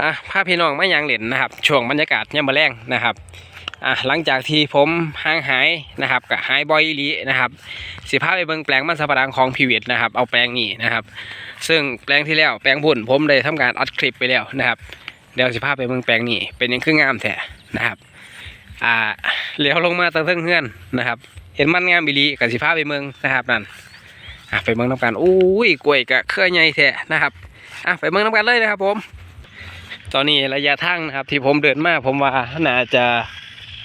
อะพาพี่น้องมายังเหล่นนะครับ ช่วงบรรยากาศยามมื้อแรงนะครับอะหลังจากที่ผมห่างหายนะครับกับหายบอยลีนะครับสิพาไปเบิ่งแปลงมันสปะหลังของพีวิทนะครับ เอาแปลงนี้นะครับ ซึ่งแปลงที่แล้วแปลงพุ่นผมได้ทำการอัดคลิปไปแล้วนะครับเดี๋ยวสิพาไปเบิ่งแปลงนี้เป็นยังคืองามแท้นะครับอ่าเลี้ยวลงมาตั้งเทิงเฮือนนะครับ เห็นมันงามอีลีกับสิพาไปเมืองนะครับนั่นอะไปเมืองน้ำกันอุ้ยกล้วยกะเครือใหญ่แท้นะครับอะไปเมืองน้ำกันเลยนะครับผม ตอนนี้ระยะทางนะครับ ที่ผมเดินมาผมว่าน่าจะ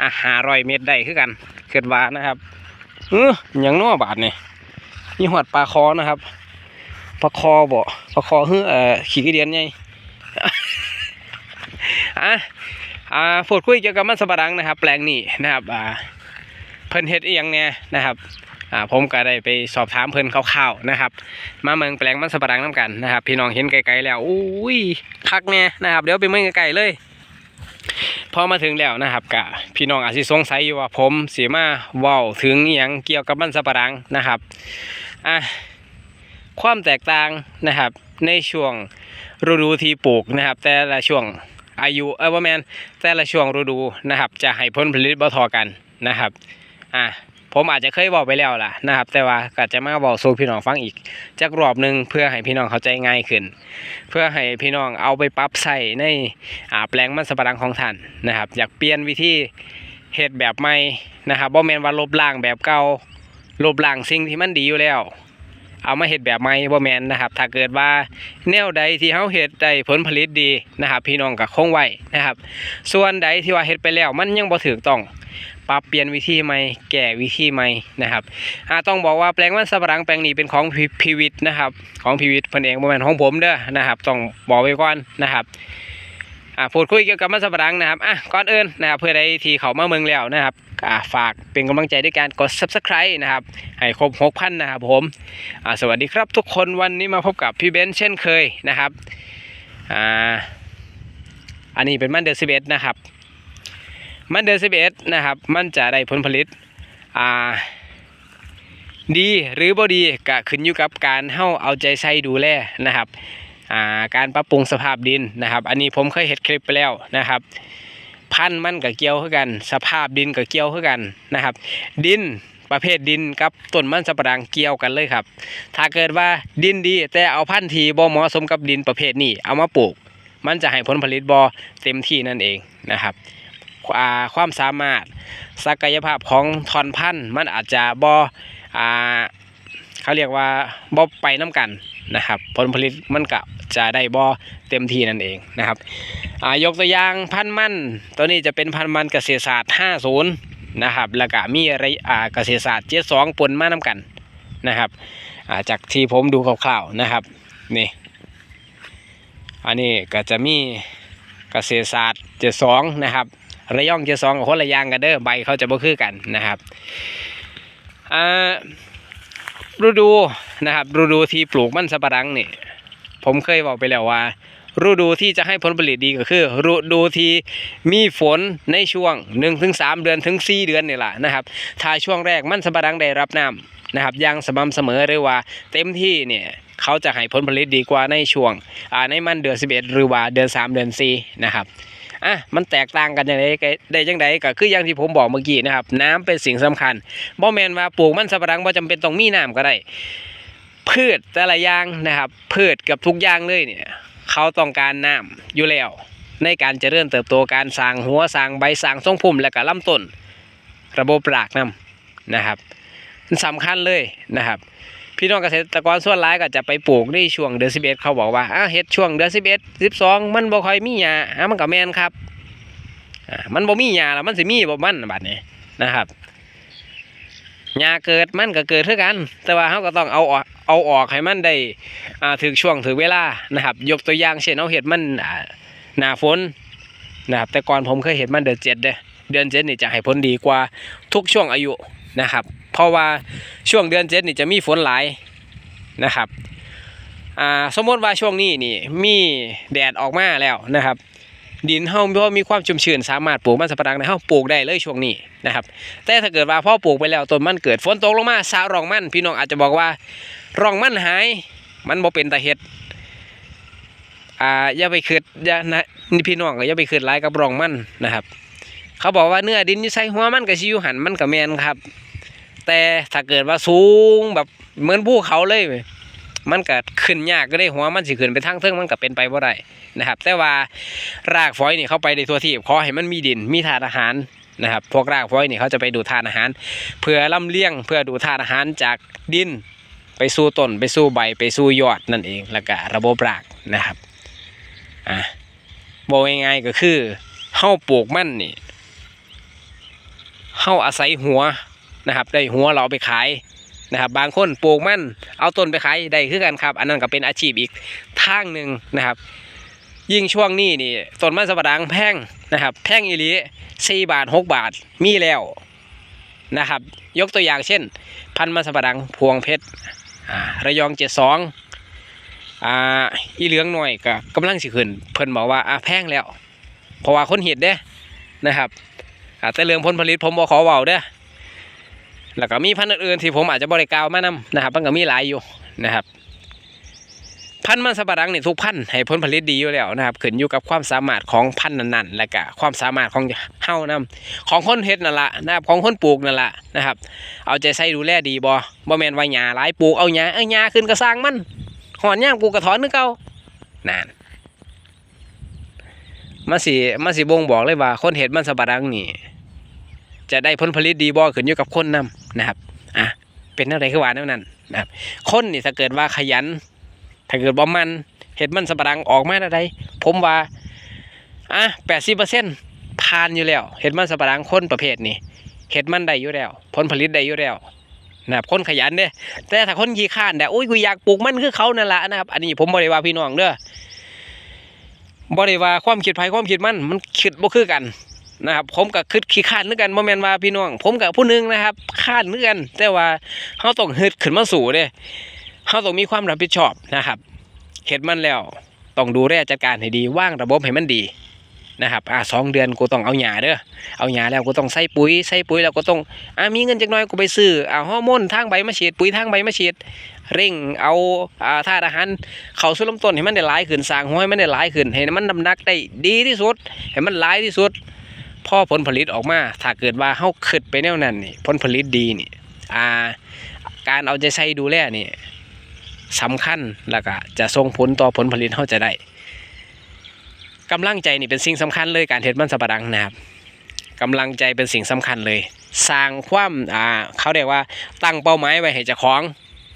อะหารอยเมตรได้คือกันเกิดว่านะครับเอออย่างน้อบาทนี่นี่หอดปลาคอนะครับปลาคอบ่ปลาคอเฮ้อเอ่อขี่กระเดียนไงอะอ่าพูดคุยเกี่ยวกับมันสปะหลังนะครับ แปลงนี้นะครับอ่าเพิ่นเฮ็ดอีหยังเนี่ยนะครับ อ่าผมก็ได้ไปสอบถามเพิ่นคร่าวๆนะครับ มาเมืองแปลงมันสปะหลังน้ำกันนะครับ พี่น้องเห็นไกลๆแล้วอุ้ยคักเนี่ยนะครับ เดี๋ยวไปเมืองไกลๆเลยพอมาถึงแล้วนะครับกะพี่น้องอาจสิสงสัยอยู่ว่าผมเสียมาว้าถึงอหยังเกี่ยวกับมันสปะหลังนะครับอะความแตกต่างนะครับในช่วงฤดูที่ปลูกนะครับ แต่ละช่วงอายุเออว่าแมนแต่ละช่วงฤดูนะครับ จะให้ผลผลิตบ่ทอกันนะครับอะ ผมอาจจะเคยบอกไปแล้วล่ะนะครับ แต่ว่าก็จะมาบอกสู่พี่น้องฟังอีกจักรอบหนึ่งเพื่อให้พี่น้องเข้าใจง่ายขึ้น เพื่อให้พี่น้องเอาไปปรับใส่ในอ่าแปลงมันสำปะหลังของท่านนะครับ อยากเปลี่ยนวิธีเฮ็ดแบบใหม่นะครับบ่แมนว่าลบล้างแบบเก่าลบล้างสิ่งที่มันดีอยู่แล้ว เอามาเฮ็ดแบบใหม่บ่แมนนะครับ ถ้าเกิดว่าแนวใดที่เฮาเฮ็ดได้ผลผลิตดีนะครับ พี่น้องก็คงไว้นะครับ ส่วนใดที่ว่าเฮ็ดไปแล้วมันยังบ่ถูกต้อง ปรับเปลี่ยนวิธีใหม่แก้วิธีใหม่นะครับอ่าต้องบอกว่าแปลงมันสำปะหลังแปลงนี้เป็นของพีพีวิทนะครับ ของพีวิทเพิ่นเองบ่แม่นของผมเด้อนะครับ ต้องบอกไว้ก่อนนะครับอ่าพูดคุยเกี่ยวกับมันสำปะหลังนะครับอะก่อนอื่นนะครับเพื่อใดที่เขามาเมืองแล้วนะครับอ่าฝากเป็นกำลังใจด้วยการกด Subscribe นะครับ ให้ครบ6,000นะครับผมอ่าสวัสดีครับทุกคนวันนี้มาพบกับพี่เบนซ์เช่นเคยนะครับอ่าอันนี้เป็นมันเดือน11นะครับ มันเดือน11นะครับ มันจะได้ผลผลิตอ่าดีหรือบ่ดีก็ขึ้นอยู่กับการเฮาเอาใจใส่ดูแลนะครับอ่าการปรับปรุงสภาพดินนะครับ อันนี้ผมเคยเห็นคลิปไปแล้วนะครับ พันมันกับเกี่ยวคือกัน สภาพดินกับเกี่ยวคือกันนะครับ ดินประเภทดินกับต้นมันสำปะหลังเกี่ยวกันเลยครับ ถ้าเกิดว่าดินดีแต่เอาพันธุ์ที่บ่เหมาะสมกับดินประเภทนี้เอามาปลูก มันจะให้ผลผลิตบ่เต็มที่นั่นเองนะครับ ความสามารถ ศักยภาพของทอนพันธุ์มันอาจจะบ่อ่าเขาเรียกว่าบ่ไปน้กันนะครับ ผลผลิตมันก็จะได้บ่เต็มที่นั่นเองนะครับยกตัวอย่างพันธุ์มันตัวนี้จะเป็นพันธุ์มันเกษตรศาสตร์ 50 นะครับ แล้วก็มีอะไรเกษตรศาสตร์72ปนมาน้กันนะครับาจากที่ผมดูคร่าวๆนะครับนี่อันนี้ก็จะมีเกษตรศาสตร์72นะครับ ระยองเจสองกับคนละยางกันเด้อใบเขาจะบ่คือกันนะครับอ่าฤดูนะครับฤดูที่ปลูกมันสำปะหลังนี่ผมเคยบอกไปแล้วว่าฤดูที่จะให้ผลผลิตดีก็คือฤดูที่มีฝนในช่วง1ถึง3เดือนถึง 4 เดือนนี่แหละนะครับ ถ้าช่วงแรกมันสำปะหลังได้รับน้ำนะครับอย่างสม่ำเสมอหรือว่าเต็มที่เนี่ยเขาจะให้ผลผลิตดีกว่าในช่วงในมันเดือน 11 หรือว่าเดือน 3 เดือน4นะครับ อะมันแตกต่างกันอย่างไรได้จังไดก็คืออย่างที่ผมบอกเมื่อกี้นะครับ น้ำเป็นสิ่งสำคัญบ่แมนว่าปลูกมันสำปะหลังบ่จำเป็นต้องมีน้ำก็ได้ พืชแต่ละอย่างนะครับ พืชกับทุกอย่างเลยเนี่ย เขาต้องการน้ำอยู่แล้ว ในการเจริญเติบโตการสร้างหัวสร้างใบสร้างทรงพุ่มและก็ลำต้น ระบบรากน้ำนะครับมันสำคัญเลยนะครับ พี่น้องเกษตรกรส่วนหลายก็จะไปปลูกในช่วงเดือน11เอ็ดเขาบอกว่าอ้าเฮ็ดช่วงเดือน11 12มันบ่ค่อยมีหญ้าอะมันก็แมนครับอ่ามันบ่มีหญ้าแล้วมันสิมีบ่มันบัดนี้นะครับหญ้าเกิดมันก็เกิดคือกัน แต่ว่าเฮาก็ต้องเอาออกเอาออกให้มันได้อ่าถึงช่วงถึงเวลานะครับ ยกตัวอย่างเช่นเอาเฮ็ดมันอ่าหน้าฝนนะครับแต่ก่อนผมเคยเห็นมันเดือนเด้อเดือน7นี่จะให้ผลดีกว่าทุกช่วงอายุนะครับ เพราะว่าช่วงเดือน7นี่จะมีฝนหลายนะครับอ่าสมมติว่าช่วงนี้นี่มีแดดออกมาแล้วนะครับ ดินเฮาเพราะมีความชุ่มชื้นสามารถปลูกมันสำปะหลังในเฮาปลูกได้เลยช่วงนี้นะครับแต่ถ้าเกิดว่าพ่อปลูกไปแล้วต้นมันเกิดฝนตกลงมาสารองมันพี่น้องอาจจะบอกว่ารองมันหายมันบ่เป็นตาเฮ็ดอ่าอย่าไปคืดอย่านะนี่พี่น้องก็อย่าไปคืดหลายกับรองมันนะครับ เขาบอกว่าเนื้อดินอยู่ใส่หัวมันก็สิอยู่หันมันก็แมนครับ แต่ถ้าเกิดว่าสูงแบบเหมือนภูเขาเลย มันก็ขึ้นยากก็ได้หัวมันสิขึ้นไปทางเทิงมันก็เป็นไปบ่ได้นะครับ แต่ว่ารากฝอยนี่เข้าไปในทั่วที่ขอให้มันมีดินมีธาตุอาหารนะครับพวกรากฝอยนี่เขาจะไปดูธาตุอาหาร เพื่อลำเลี้ยงเพื่อดูธาตุอาหารจากดิน ไปสู่ต้นไปสู่ใบไปสู่ยอดนั่นเองแล้วก็ระบบรากนะครับอะบอกง่ายๆก็คือเฮาปลูกมันนี่เฮาอาศัยหัว นะครับ ได้หัวเราไปขายนะครับ บางคนปลูกมันเอาต้นไปขายได้คือกันครับ อันนั้นก็เป็นอาชีพอีกทางหนึ่งนะครับ ยิ่งช่วงนี้นี่ต้นมันสำปะหลังแพงนะครับแพงอีหลีสี่บาทหกบาทมีแล้วนะครับ ยกตัวอย่างเช่น พันมันสำปะหลังพวงเพชรระยองเจ็ดสองอ่าอีเหลืองหน่อยก็กำลังสิขึ้น เพิ่นบอกว่าอ่าแพงแล้ว เพราะว่าคนเห็ดเด้นะครับแต่เรื่องผลผลิตผมบ่ขอเว้าเด้ แล้วก็มีพันธุ์อื่นที่ผมอาจจะบริกาวมานำนะครับมันก็มีหลายอยู่นะครับพันธุ์มันสำปะหลังนี่ทุกพันธุ์ให้ผลผลิตดีอยู่แล้วนะครับขึ้นอยู่กับความสามารถของพันธุ์นั้นๆและก็ความสามารถของเฮานํของคนเฮ็ดนั่นละนะครับของคนปลูกนั่นละนะครับ เอาใจใส่ดูแลดีบ่บ่แม่นว่าหญ้าหลายปลูกเอาหญ้าเอ้ยหญ้าขึ้นก็สร้างมันหอนย่างปลูกกระถอนนึกเก่านั่นมาสิมาสิบ่งบอกเลยว่าคนเฮ็ดมันสำปะหลังนี่ จะได้ผลผลิตดีบ่ขึ้นอยู่กับคนนํนะครับอะเป็นแนวใดคือว่าแนวนั้นนะครับ คนนี่ถ้าเกิดว่าขยัน ถ้าเกิดบ่มันเฮ็ดมันสปะหลังออกมาได้ใดผมว่าอะ80%ผ่านอยู่แล้วเฮ็ดมันสปะหลังคนประเภทนี้เฮ็ดมันได้อยู่แล้ว ผลผลิตได้อยู่แล้วนะครับคนขยันเด้แต่ถ้าคนขี้ข้านแต่อุ้ยกูอยากปลูกมันคือเขานั่นละนะครับ อันนี้ผมบ่ได้ว่าพี่น้องเด้อบ่ได้ว่าความคิดไผความคิดมันมันคิดบ่คือกัน นะครับผมก็คิดขี้ข้านเหมือนกันบ่แม่นว่าพี่น้อง ผมกับผู้หนึงนะครับข้านเหมือนกัน แต่ว่าเฮาต้องฮึดขึ้นมาสู่เด้เฮาต้องมีความรับผิดชอบนะครับเฮ็ดมันแล้วต้องดูแลจัดการให้ดีว่างระบบให้มันดีนะครับอ่าสองเดือนกูต้องเอาหญ้าเด้อเอาหญ้าแล้วก็ต้องใส่ปุ๋ยใส่ปุ๋ยแล้วก็ต้องอ่ามีเงินจักน่อยก็ไปซื้ออ่าฮอร์โมนทางใบมาฉีดปุ๋ยทางใบมาฉีดเร่งเอาอ่าธาตุอาหารเข้าสู่ลำต้นให้มันได้หลายขึ้นสร้างหัวให้มันได้หลายขึ้นให้มันน้ำหนักได้ดีที่สุดให้มันหลายที่สุด พอผลผลิตออกมา ถ้าเกิดว่าเฮาคิดไปแนวนั้นนี่ผลผลิตดีนี่อ่าการเอาใจใส่ดูแลนี่สำคัญแล้วก็จะส่งผลต่อผลผลิตเฮาจะได้กำลังใจนี่เป็นสิ่งสำคัญเลยการเฮ็ดมันสำปะหลังนะครับกำลังใจเป็นสิ่งสำคัญเลย สร้างความอ่าเขาเรียกว่าตั้งเป้าหมายไว้ให้เจ้าของ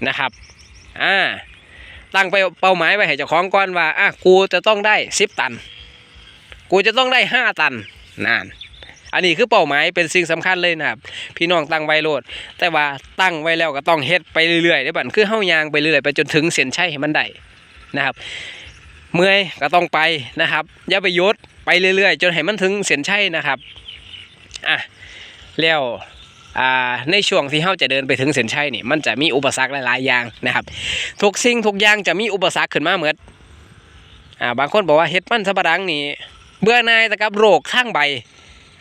นะครับอ่าตั้งไปเป้าหมายไว้ให้เจ้าของก่อนว่าอะกูจะต้องได้สิบตัน กูจะต้องได้ห้าตัน นั่นอันนี้คือเป้าหมายเป็นสิ่งสำคัญเลยนะครับ พี่น้องตั้งไว้โลด แต่ว่าตั้งไว้แล้วก็ต้องเฮ็ดไปเรื่อยๆได้บัดคือเฮายางไปเรื่อยๆไปจนถึงเส้นชัยให้มันได้นะครับ เมื่อยก็ต้องไปนะครับ อย่าไปยุดไปเรื่อยๆ จนให้มันถึงเส้นชัยนะครับอะแล้วอ่าในช่วงที่เฮาจะเดินไปถึงเส้นชัยนี่มันจะมีอุปสรรคหลายๆอย่างนะครับ ทุกสิ่งทุกอย่างจะมีอุปสรรคขึ้นมาเหมือนอ่าบางคนบอกว่าเฮ็ดมันสำปะหลังนี่ เบื่อหน่ายแต่กับโรคทางใบ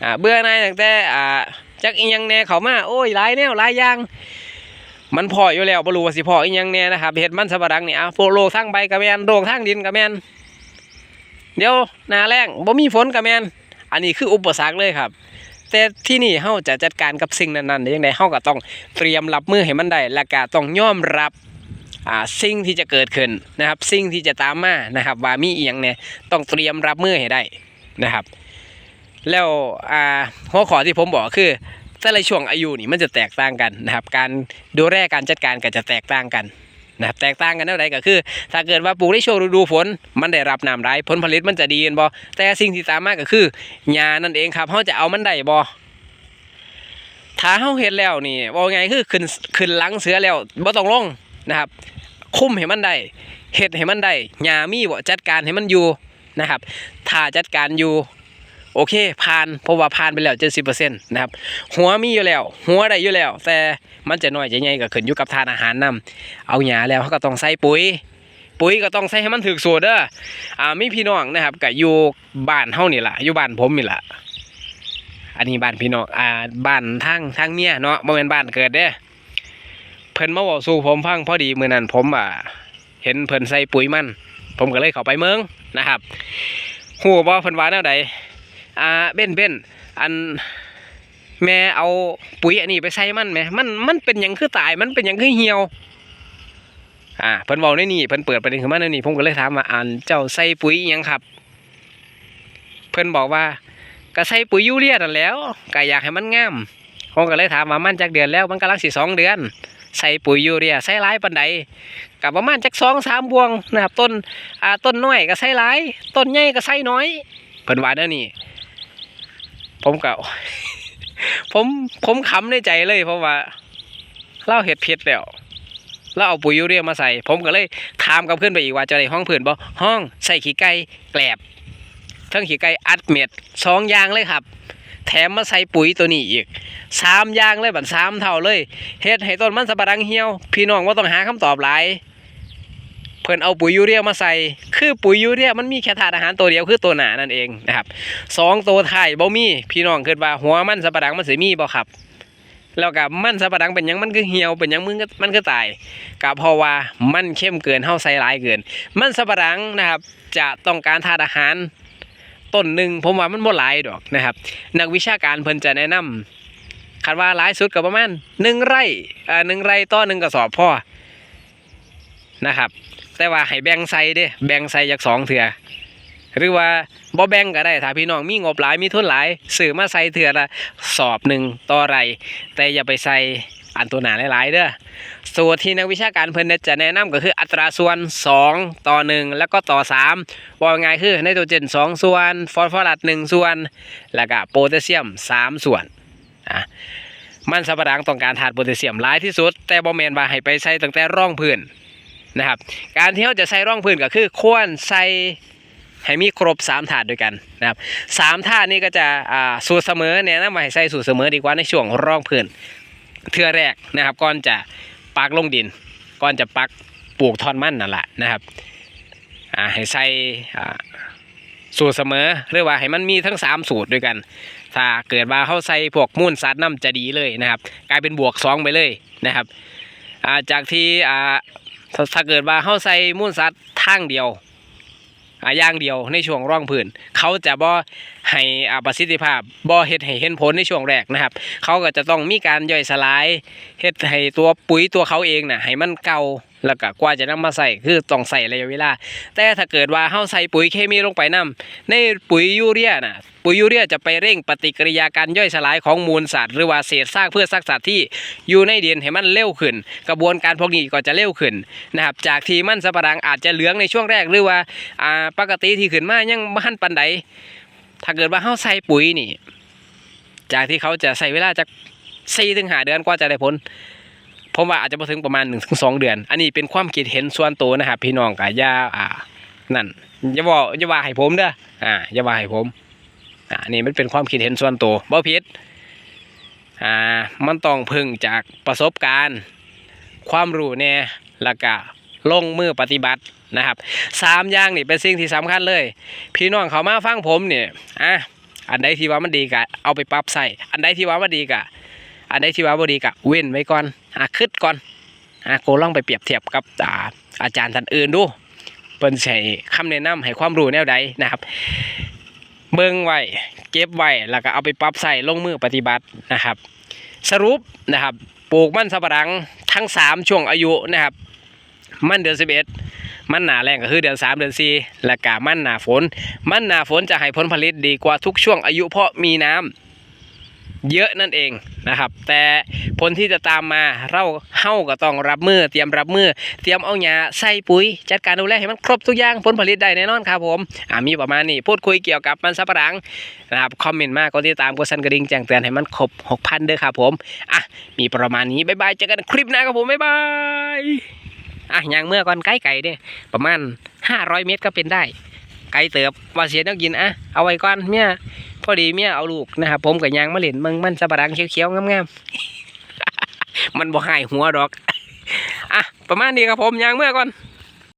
อ่าเบื่อหน่ายตั้งแต่อ่าจักอียังแน่เขามาโอ้ยหลายแนวหลายอย่างมันพออยู่แล้วบ่รู้ว่าสิพออียังแน่นะครับเฮ็ดมันสำปะหลังนี่อะโฟโรคทางใบก็แมนโรคทางดินก็แมนเดี๋ยวนาแล้งบ่มีฝนก็แมนอันนี้คืออุปสรรคเลยครับ แต่ที่นี่เฮาจะจัดการกับสิ่งนั้นๆได้ยังไงเฮาก็ต้องเตรียมรับมือให้มันได้และก็ต้องยอมรับอ่าสิ่งที่จะเกิดขึ้นนะครับ สิ่งที่จะตามมานะครับว่ามีอีหยังเนี่ยต้องเตรียมรับมือให้ได้ นะครับ แล้วอ่าหัวข้อที่ผมบอกคือแต่ละช่วงอายุนี่มันจะแตกต่างกันนะครับ การดูแลการจัดการก็จะแตกต่างกันนะครับแตกต่างกันเท่าไหร่ก็คือ ถ้าเกิดว่าปลูกในช่วงฤดูฝน มันได้รับน้ำได้ผลผลิตมันจะดีเห็นบ่แต่สิ่งที่ตามมาก็คือหญ้านั่นเองครับเฮาจะเอามันได้บ่ถ้าเฮาเฮ็ดแล้วนี่ว่าไงคือขึ้นขึ้นหลังเสือแล้วบ่ต้องลงนะครับ คุ้มให้มันได้เฮ็ดให้มันได้หญ้ามีบ่จัดการให้มันอยู่ นะครับถ้าจัดการอยู่โอเคผ่านเพราะว่าผ่านไปแล้ว70%นะครับหัวมีอยู่แล้ว หัวได้อยู่แล้ว แต่มันจะน้อยจะใหญ่ก็ขึ้นอยู่กับทานอาหารนํเอาหญ้าแล้วเขาก็ต้องใส่ปุ๋ย ปุ๋ยก็ต้องใส่ให้มันถูกสูตรเด้ออ่ามีพี่น้องนะครับก็อยู่บ้านเฮานี่ล่ะอยู่บ้านผมนี่ล่ะอันนี้บ้านพี่น้องอ่าบ้านทางทางเมียเนาะบ่แม่นบ้านเกิดเด้อเพิ่นมาเว้าสู่ผมฟังพอดีมื้อนั้นผมอ่าเห็นเพิ่นใส่ปุ๋ยมัน ผมก็เลยเข้าไปเมืองนะครับฮู้บ่เพิ่นว่าแนวใดอ่าเบ้นเบ้นอันแม่เอาปุ๋ยอันนี้ไปใส่มันแหมมันมันเป็นหยังคือตายมันเป็นหยังคือเหี่ยวอ่าเพิ่นเว้าในนี่เพิ่นเปิดประเด็นขึ้นมาในนี่ผมก็เลยถามว่าอันเจ้าใส่ปุ๋ยยังครับ เพิ่นบอกว่าก็ใส่ปุ๋ยยูเรียนั่นแล้วก็อยากให้มันงามผมก็เลยถามว่ามันจักเดือนแล้วมันกำลังสิสองเดือน ใส่ปุ๋ยยูเรียใส่หลายปานใดกับประมาณจักสองสามบวงนะครับต้นอ่าต้นน้อยก็ใส่หลายต้นใหญ่ก็ใส่น้อยเพิ่นว่าแนวนี้ผมก็ผมผมขำในใจเลยเพราะว่าเล่าเห็ดผิดแล้วแล้วเอาปุ๋ยยูเรียมาใส่ ผมก็เลยถามกับเพื่อนไปอีกว่าจะได้ห้องเพื่อนบ่ห้องใส่ขี้ไก่แกลบเทั้งขี้ไก่อัดเม็ดสองอย่างเลยครับ แถมมาใส่ปุ๋ยตัวนี้อีกสามอย่างเลยบัดสามเท่าเลยเฮ็ดให้ต้นมันสะบดังเหี่ยว พี่น้องว่าต้องหาคำตอบหลายเพื่นเอาปุ๋ยยูเรียมาใส่ คือปุ๋ยยูเรียมันมีแค่ธาตุอาหารตัวเดียวคือตัวหนานั่นเองนะครับสองตัวท้ายบ่มีพี่น้องคิดว่าหัวมันสะบดังมันสิมีบ่ครับแล้วกับมันสะบดังเป็นยังมันคือเหี่ยวเป็นยังมึงก็มันคือตายก็เพราะว่ามันเข้มเกินเฮาใส่หลายเกิน มันสะบดังนะครับจะต้องการธาตุอาหาร ต้นหนึ่งผมว่ามันบ่หลายดอกนะครับ นักวิชาการเพิ่นจะแนะนำคาดว่าหลายสุดก็ประมาณหนึ่งไร่อ่าหนึ่งไร่ต่อหนึ่งกระสอบพ่อนะครับ แต่ว่าให้แบ่งใส่เด้แบ่งใส่จากสองเถื่อหรือว่าบ่แบ่งก็ได้ถ้าพี่น้องมีงบหลายมีทุนหลายซื้อมาใส่เถื่อละสอบหนึ่งต่อไร่แต่อย่าไปใส่ อันตัวหนาหลายๆเด้อสูตรที่นักวิชาการเพิ่นจะแนะนำก็คืออัตราส่วน 2 ต่อ 1 แล้วก็ต่อ 3ว่าง่ายคือไนโตรเจน 2 ส่วน ฟอสฟอรัส1ส่วน แล้วก็โพแทสเซียม 3 ส่วนอะมันสำปะหลังต้องการธาตุโพแทสเซียมหลายที่สุด แต่บ่แม่นว่าให้ไปใส่ตั้งแต่ร่องพื้นนะครับการที่เราจะใส่ร่องพื้นก็คือควรใส่ให้มีครบ 3 ถาดด้วยกันนะครับสามถาดนี้ก็จะอ่าสูตรเสมอแนะนำว่าให้ใส่สูตรเสมอดีกว่าในช่วงร่องพื้น เทื่อแรกนะครับก่อนจะปักลงดินก่อนจะปักปลูกทอนมั่นนั่นแหละนะครับอ่าให้ใส่อ่าสูตรเสมอหรือว่าให้มันมีทั้ง 3 สูตรด้วยกัน ถ้าเกิดว่าเขาใส่พวกมูลสัตว์น้ำจะดีเลยนะครับ กลายเป็นบวกสองไปเลยนะครับอ่าจากที่อ่าถ้าเกิดว่าเขาใส่มูลสัตว์ทางเดียว อ่าอย่างเดียวในช่วงร่องพื้นเขาจะบ่ให้อ่าประสิทธิภาพบ่เฮ็ดให้เห็นผลในช่วงแรกนะครับ เขาก็จะต้องมีการย่อยสลายเฮ็ดให้ตัวปุ๋ยตัวเขาเองน่ะให้มันเก่า แล้วก็กว่าจะนำมาใส่คือต้องใส่ระยะเวลา แต่ถ้าเกิดว่าเฮาใส่ปุ๋ยเคมีลงไปนํในปุ๋ยยูเรียน่ะปุ๋ยยูเรียจะไปเร่งปฏิกิริยาการย่อยสลายของมูลสัตว์หรือว่าเศษซากเพื่อซักสัตว์ที่อยู่ในดินให้มันเร็วขึ้น กระบวนการพวกนี้ก็จะเร็วขึ้นนะครับจากที่มันสับปะรังอาจจะเหลืองในช่วงแรกหรือว่าอ่าปกติที่ขึ้นมายังบ่ทันปานใดถ้าเกิดว่าเฮาใส่ปุ๋ยนี่ จากที่เขาจะใส่เวลาจากสี่ถึงหาเดือนกว่าจะได้ผล ผมว่าอาจจะมาถึงประมาณ1นถึงสเดือน อันนี้เป็นความคิดเห็นส่วนตัวนะครับพี่น้องกับย่าอ่านั่นอย่าบอกอย่าว่าให้ผมเด้ออ่าอย่าว่าให้ผมอ่านนี้มันเป็นความคิดเห็นส่วนตัวบ่ผิดอ่ามันต้องพึ่งจากประสบการณ์ ความรู้แน่แล้วก็ลงมือปฏิบัตินะครับสามอย่างนี่เป็นสิ่งที่สำคัญเลย พี่น้องเขามาฟังผมเนี่ยอะอันใดที่ว่ามันดีก็เอาไปปรับใส่อันใดที่ว่ามันดีก็ อันใดที่ว่าบดีก็เว้นไว้ก่อนอะคิดก่อนอะโกลองไปเปรียบเทียบกับอ่าอาจารย์ท่านอื่นดูเพิ่นสิให้คำแนะนำให้ความรู้แนวใดนะครับ เบิ่งไว้เก็บไว้แล้วก็เอาไปปรับใส่ลงมือปฏิบัตินะครับ สรุปนะครับปลูกมันสำปะหลังทั้ง 3 ช่วงอายุนะครับ มันเดือน11 มันหนาแรงก็คือเดือน 3 เดือน 4 และกามันหนาฝน มันหนาฝนจะให้ผลผลิตดีกว่าทุกช่วงอายุเพราะมีน้ำ เยอะนั่นเองนะครับ แต่ผลที่จะตามมาเราเฮาก็ต้องรับมือ เตรียมรับมือ เตรียมเอาหญ้าใส่ปุ๋ย จัดการดูแลให้มันครบทุกอย่างผลผลิตได้แน่นอนครับผมอ่ามีประมาณนี้พูดคุยเกี่ยวกับมันสับปะหลังนะครับคอมเมนต์มากก็ติดตามกดสั่นกระดิ่งแจ้งเตือนให้มันครบ6,000เด้อครับผมอะมีประมาณนี้บ๊ายบายเจอกันคลิปหน้าครับผมบ๊ายบายอะยางเมื่อก่อนไกลไก่เนี่ยประมาณ 500 เมตรก็เป็นได้ ไกลเติบว่าเสียต้องกินอะเอาไว้ก่อนเมีย พอดีเมียเอาลูกนะครับผมกับยางมาเล่นมึงมันสะบะดังเขียวๆงามๆมันบ่หายหัวดอกอะประมาณนี้ครับผมยางเมื่อก่อน